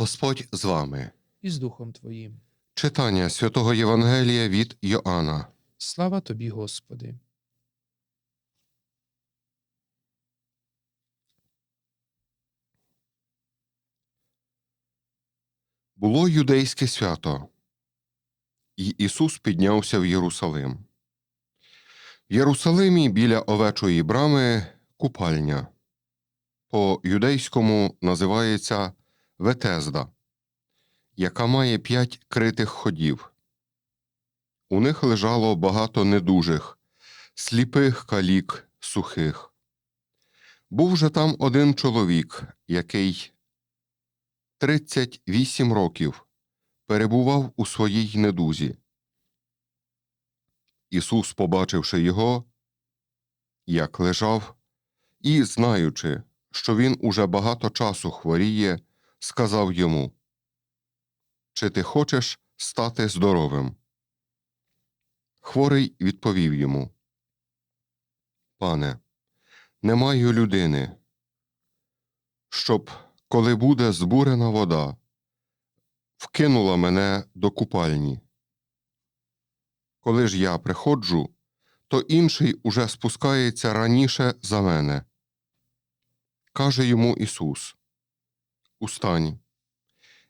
Господь з вами. і з Духом Твоїм. Читання святого Євангелія від Йоанна. Слава Тобі, Господи! Було юдейське свято, і Ісус піднявся в Єрусалим. В Єрусалимі біля овечої брами купальня. По юдейському називається Ветезда, яка має п'ять критих ходів. У них лежало багато недужих, сліпих калік, сухих. Був же там один чоловік, який 38 років перебував у своїй недузі. Ісус, побачивши його, як лежав, і, знаючи, що він уже багато часу хворіє, сказав йому Чи ти хочеш стати здоровим? Хворий відповів йому Пане, не маю людини, щоб коли буде збурена вода, вкинула мене до купальні. Коли ж я приходжу, то інший уже спускається раніше за мене. Каже йому Ісус: Устань,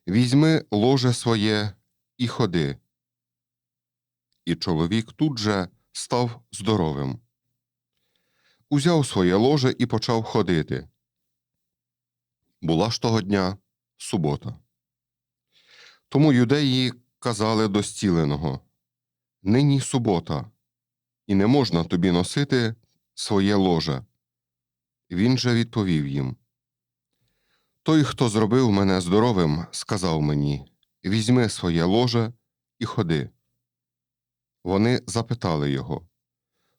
візьми ложе своє і ходи. І чоловік тут же став здоровим. Узяв своє ложе і почав ходити. Була ж того дня субота. Тому юдеї казали до зціленого Нині субота, і не можна тобі носити своє ложе. Він же відповів їм Той, хто зробив мене здоровим, сказав мені Візьми своє ложе і ходи. Вони запитали його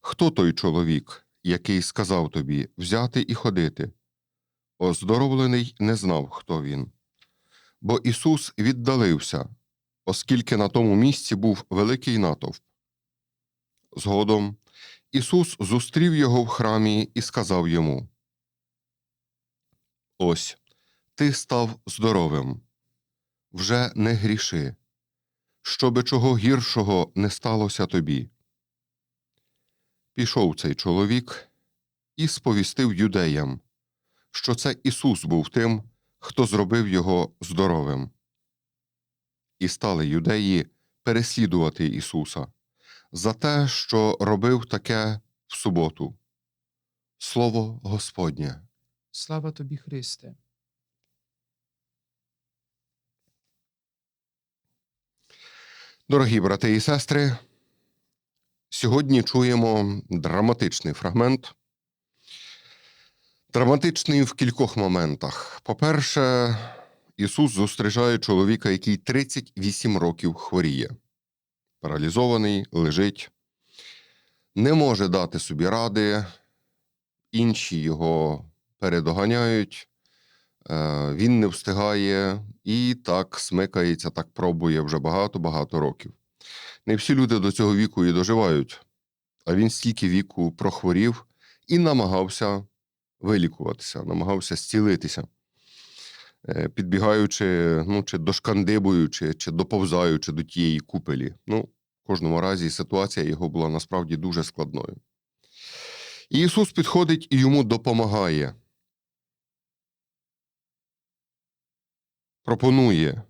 Хто той чоловік, який сказав тобі взяти і ходити? Оздоровлений не знав, хто він. Бо Ісус віддалився, оскільки на тому місці був великий натовп. Згодом Ісус зустрів його в храмі і сказав йому Ось ти став здоровим, вже не гріши, щоби чого гіршого не сталося тобі. Пішов цей чоловік і сповістив юдеям що це Ісус був тим, хто зробив його здоровим. І стали юдеї переслідувати Ісуса за те, що робив таке в суботу. Слово Господнє. Слава Тобі, Христе! Дорогі брати і сестри, сьогодні чуємо драматичний фрагмент. Драматичний в кількох моментах. По-перше, Ісус зустрічає чоловіка, який 38 років хворіє, паралізований, лежить, не може дати собі ради, інші його передоганяють, він не встигає і так смикається, так пробує вже багато-багато років. Не всі люди до цього віку і доживають, а він стільки віку прохворів і намагався вилікуватися, намагався зцілитися, е, підбігаючи, ну, чи дошкандибуючи, чи доповзаючи до тієї купелі. Ну, в кожному разі ситуація його була насправді дуже складною. І Ісус підходить і йому допомагає. Пропонує,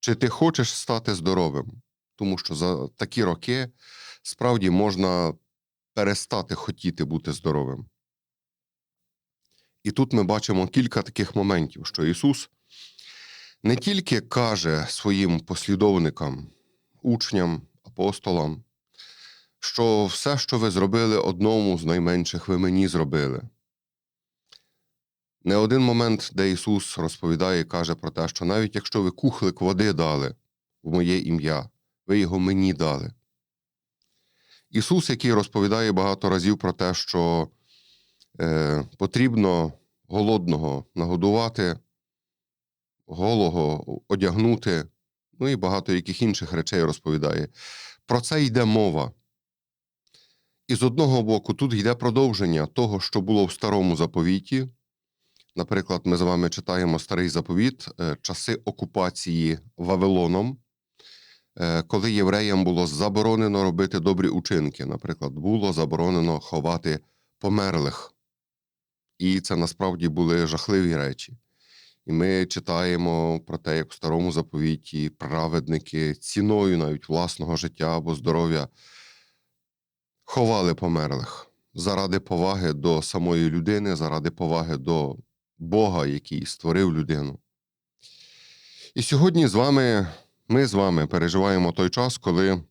чи ти хочеш стати здоровим, тому що за такі роки справді можна перестати хотіти бути здоровим. І тут ми бачимо кілька таких моментів, що Ісус не тільки каже своїм послідовникам, учням, апостолам, що все, що ви зробили одному з найменших, ви мені зробили. Не один момент, де Ісус розповідає і каже про те, що навіть якщо ви кухлик води дали в моє ім'я, ви його мені дали. Ісус, який розповідає багато разів про те, що е, потрібно голодного нагодувати, голого одягнути, ну і багато яких інших речей розповідає. Про це йде мова. І з одного боку, тут йде продовження того, що було в старому заповіті, Наприклад, ми з вами читаємо старий заповіт, е, часи окупації Вавилоном, е, коли євреям було заборонено робити добрі учинки. Наприклад, було заборонено ховати померлих. І це насправді були жахливі речі. І ми читаємо про те, як в старому заповіті праведники ціною навіть власного життя або здоров'я ховали померлих заради поваги до самої людини, заради поваги до Бога, який створив людину. І сьогодні з вами, ми з вами переживаємо той час, коли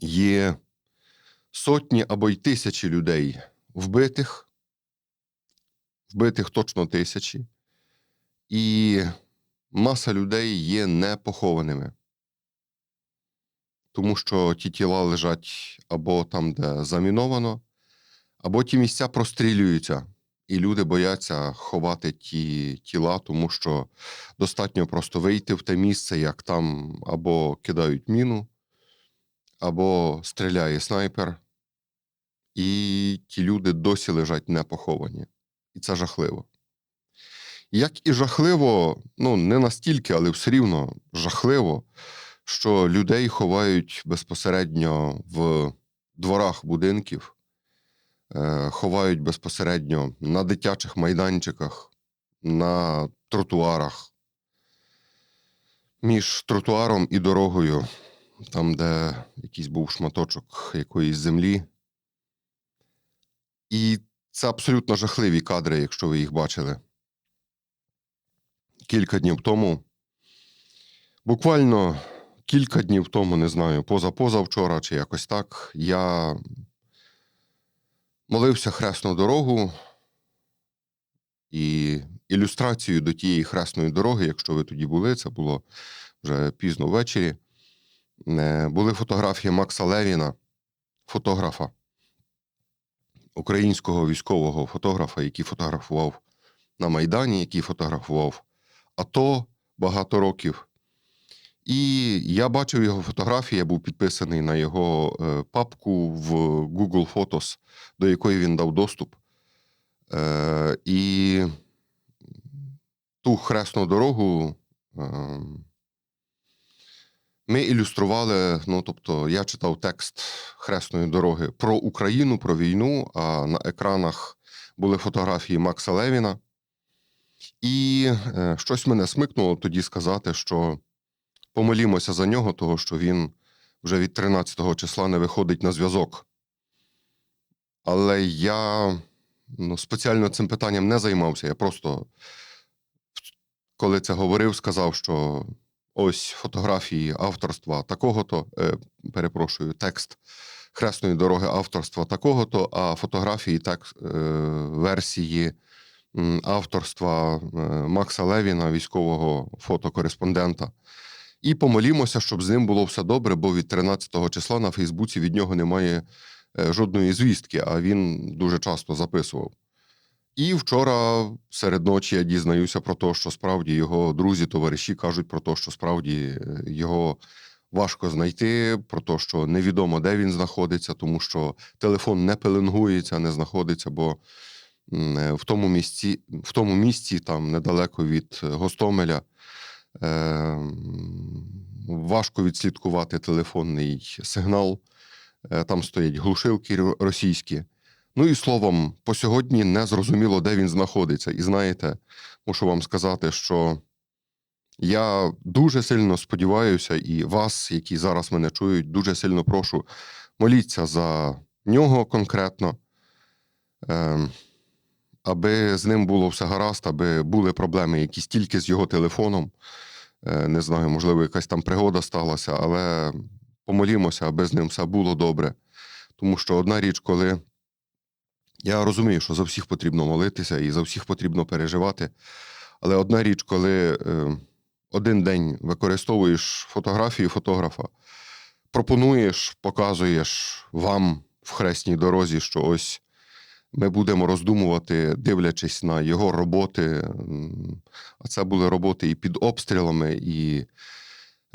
є сотні або й тисячі людей вбитих, вбитих точно тисячі, і маса людей є непохованими. Тому що ті тіла лежать або там, де заміновано, або ті місця прострілюються, і люди бояться ховати ті тіла, тому що достатньо просто вийти в те місце, як там або кидають міну, або стріляє снайпер, і ті люди досі лежать непоховані. І це жахливо. Як і жахливо, ну не настільки, але все рівно жахливо, що людей ховають безпосередньо в дворах будинків, ховають безпосередньо на дитячих майданчиках, на тротуарах, між тротуаром і дорогою, там, де якийсь був шматочок якоїсь землі. І це абсолютно жахливі кадри, якщо ви їх бачили. Кілька днів тому, буквально кілька днів тому, не знаю, поза-позавчора чи якось так, я молився хресну дорогу і ілюстрацією до тієї хресної дороги, якщо ви тоді були, це було вже пізно ввечері. е, Були фотографії Макса Левіна, фотографа, українського військового фотографа, який фотографував на Майдані, який фотографував АТО багато років. І я бачив його фотографії, я був підписаний на його е, папку в Google Photos, до якої він дав доступ. Е, і ту хресну дорогу е, ми ілюстрували. Ну, тобто, я читав текст хресної дороги про Україну, про війну, а на екранах були фотографії Макса Левіна. І е, щось мене смикнуло тоді сказати, що помолімося за нього, того що він вже від 13 го числа не виходить на зв'язок. Але я ну, спеціально цим питанням не займався. Я просто, коли це говорив, сказав, що ось фотографії авторства такого-то, е, перепрошую, текст хресної дороги авторства такого-то, а фотографії так, е, версії авторства е, Макса Левіна, військового фотокореспондента. І помолімося, щоб з ним було все добре, бо від 13 числа на Фейсбуці від нього немає е, жодної звістки, а він дуже часто записував. І вчора серед ночі я дізнаюся про те, що справді його друзі, товариші кажуть про те, що справді е, його важко знайти, про те, що невідомо, де він знаходиться, тому що телефон не пеленгується, не знаходиться, бо е, в тому місці, в тому місці, там недалеко від Гостомеля, важко відслідкувати телефонний сигнал. Е, Там стоять глушилки російські. Ну і словом, по сьогодні не зрозуміло, де він знаходиться. І знаєте, мушу вам сказати, що я дуже сильно сподіваюся, і вас, які зараз мене чують, дуже сильно прошу, моліться за нього конкретно, ем, аби з ним було все гаразд, аби були проблеми якісь тільки з його телефоном. Е, Не знаю, можливо, якась там пригода сталася, але помолімося, аби з ним все було добре. Тому що одна річ, коли я розумію, що за всіх потрібно молитися і за всіх потрібно переживати. Але одна річ, коли е, один день використовуєш фотографії фотографа, пропонуєш, показуєш вам в хресній дорозі, що ось ми будемо роздумувати, дивлячись на його роботи. А це були роботи і під обстрілами, і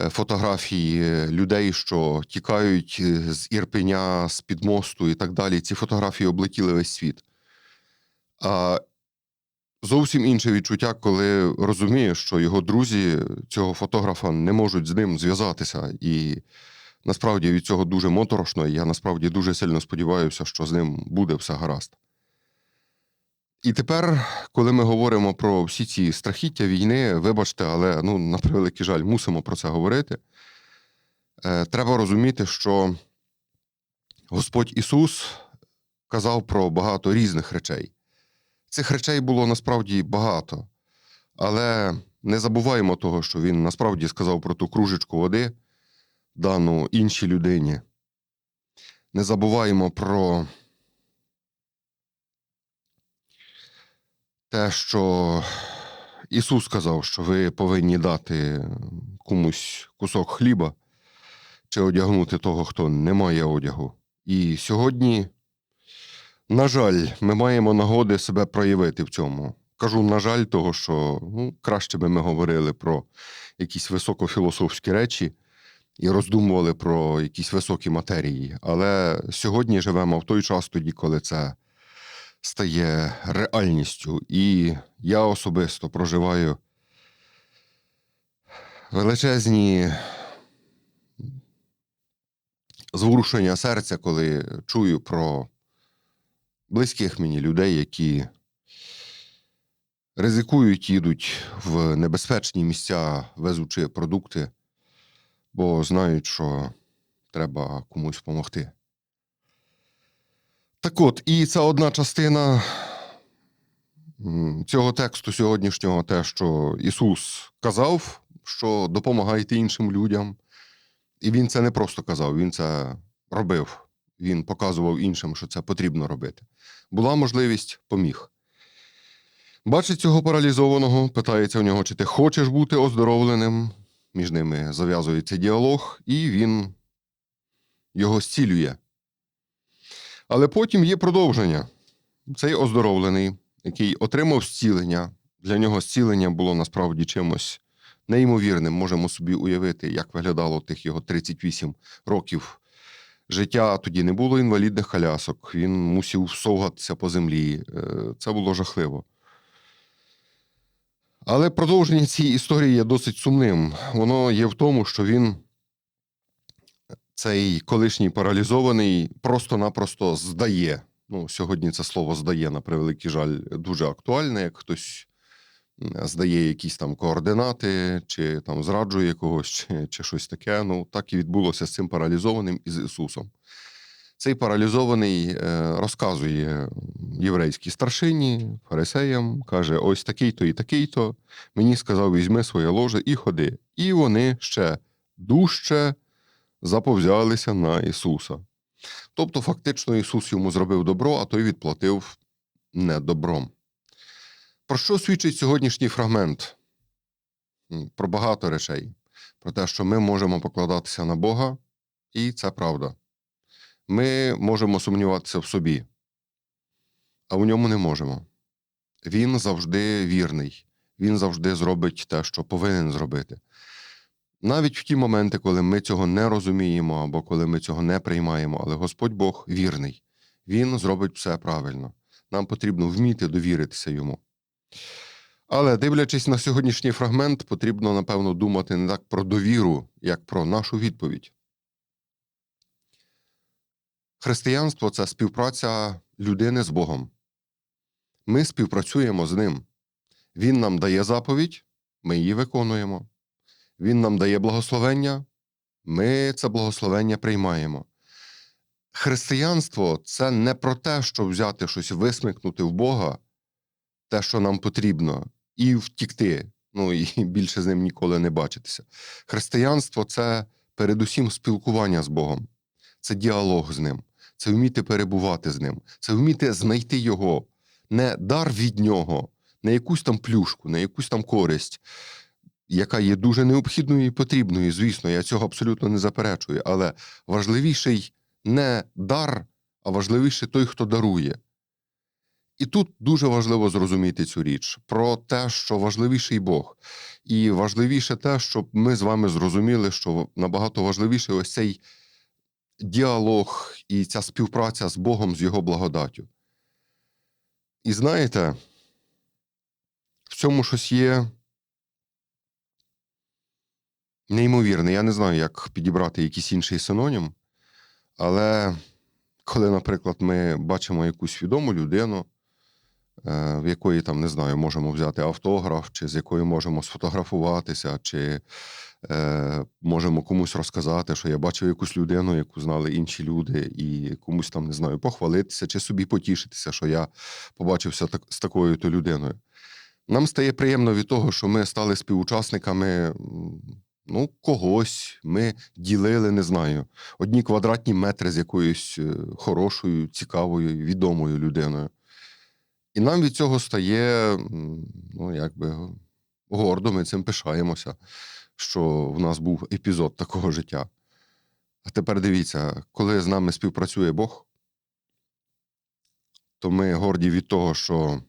е, фотографії людей, що тікають е, з Ірпеня, з під мосту і так далі. Ці фотографії облетіли весь світ. А зовсім інше відчуття, коли розуміє, що його друзі цього фотографа не можуть з ним зв'язатися. І насправді від цього дуже моторошно. І я насправді дуже сильно сподіваюся, що з ним буде все гаразд. І тепер, коли ми говоримо про всі ці страхіття війни, вибачте, але ну, на превеликий жаль, мусимо про це говорити. Е, треба розуміти, що Господь Ісус казав про багато різних речей. Цих речей було насправді багато. Але не забуваємо того, що він насправді сказав про ту кружечку води, дану іншій людині. Не забуваємо про те, що Ісус сказав, що ви повинні дати комусь кусок хліба чи одягнути того, хто не має одягу. І сьогодні, на жаль, ми маємо нагоди себе проявити в цьому. Кажу, на жаль, того, що ну, краще би ми говорили про якісь високофілософські речі і роздумували про якісь високі матерії. Але сьогодні живемо в той час тоді, коли це стає реальністю. І я особисто проживаю величезні зворушення серця, коли чую про близьких мені людей, які ризикують, їдуть в небезпечні місця, везучи продукти, бо знають, що треба комусь допомогти. Так от, і це одна частина цього тексту сьогоднішнього, те, що Ісус казав, що допомагайте іншим людям. І він це не просто казав, він це робив. Він показував іншим, що це потрібно робити. Була можливість, поміг. Бачить цього паралізованого, питається у нього, чи ти хочеш бути оздоровленим. Між ними зав'язується діалог, і він його зцілює. Але потім є продовження. Цей оздоровлений, який отримав зцілення, для нього зцілення було насправді чимось неймовірним. Можемо собі уявити, як виглядало тих його 38 років життя. Тоді не було інвалідних колясок, він мусив совгатися по землі. Е, Це було жахливо. Але продовження цієї історії є досить сумним. Воно є в тому, що він, цей колишній паралізований, просто-напросто здає. Ну, сьогодні це слово здає, на превеликий жаль, дуже актуальне, як хтось здає якісь там координати, чи там зраджує когось, чи, чи щось таке. Ну, так і відбулося з цим паралізованим і з Ісусом. Цей паралізований е, розказує єврейській старшині, фарисеям, каже: ось такий-то і такий-то. Мені сказав, візьми своє ложе і ходи. І вони ще дужче заповзялися на Ісуса. Тобто, фактично, Ісус йому зробив добро, а той відплатив недобром. Про що свідчить сьогоднішній фрагмент? Про багато речей. Про те, що ми можемо покладатися на Бога, і це правда. Ми можемо сумніватися в собі, а у ньому не можемо. Він завжди вірний, він завжди зробить те, що повинен зробити. Навіть в ті моменти, коли ми цього не розуміємо або коли ми цього не приймаємо, але Господь Бог вірний, Він зробить все правильно. Нам потрібно вміти довіритися йому. Але дивлячись на сьогоднішній фрагмент, потрібно, напевно, думати не так про довіру, як про нашу відповідь. Християнство це співпраця людини з Богом. Ми співпрацюємо з ним. Він нам дає заповідь, ми її виконуємо. Він нам дає благословення, ми це благословення приймаємо. Християнство це не про те, щоб взяти щось, висмикнути в Бога, те, що нам потрібно, і втікти, ну і більше з ним ніколи не бачитися. Християнство це передусім спілкування з Богом, це діалог з ним, це вміти перебувати з ним, це вміти знайти Його, не дар від нього, не якусь там плюшку, не якусь там користь, яка є дуже необхідною і потрібною. Звісно, я цього абсолютно не заперечую. Але важливіший не дар, а важливіше той, хто дарує. І тут дуже важливо зрозуміти цю річ про те, що важливіший Бог. І важливіше те, щоб ми з вами зрозуміли, що набагато важливіше ось цей діалог і ця співпраця з Богом, з Його благодаттю. І знаєте, в цьому щось є неймовірне. Я не знаю, як підібрати якийсь інший синонім, але коли, наприклад, ми бачимо якусь відому людину, е, в якої там, не знаю, можемо взяти автограф, чи з якою можемо сфотографуватися, чи е, можемо комусь розказати, що я бачив якусь людину, яку знали інші люди, і комусь там, не знаю, похвалитися, чи собі потішитися, що я побачився так, з такою то людиною. Нам стає приємно від того, що ми стали співучасниками ну, когось. Ми ділили, не знаю, одні квадратні метри з якоюсь е, хорошою, цікавою, відомою людиною. І нам від цього стає, ну, якби гордо, ми цим пишаємося, що в нас був епізод такого життя. А тепер дивіться, коли з нами співпрацює Бог, то ми горді від того, що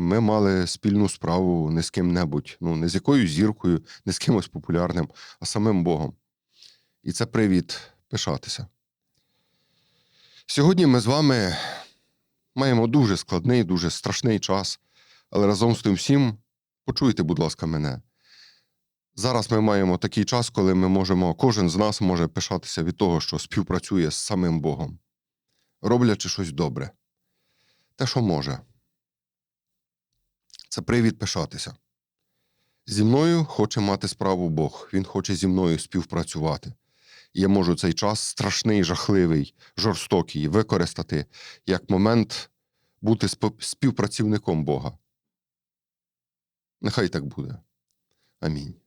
ми мали спільну справу не з ким-небудь, ну, не з якоюсь зіркою, не з кимось популярним, а самим Богом. І це привід пишатися. Сьогодні ми з вами маємо дуже складний, дуже страшний час, але разом з тим всім почуйте, будь ласка, мене. Зараз ми маємо такий час, коли ми можемо, кожен з нас може пишатися від того, що співпрацює з самим Богом, роблячи щось добре. Те, що може. Це привід пишатися. Зі мною хоче мати справу Бог. Він хоче зі мною співпрацювати. Я можу цей час страшний, жахливий, жорстокий використати як момент бути співпрацівником Бога. Нехай так буде. Амінь.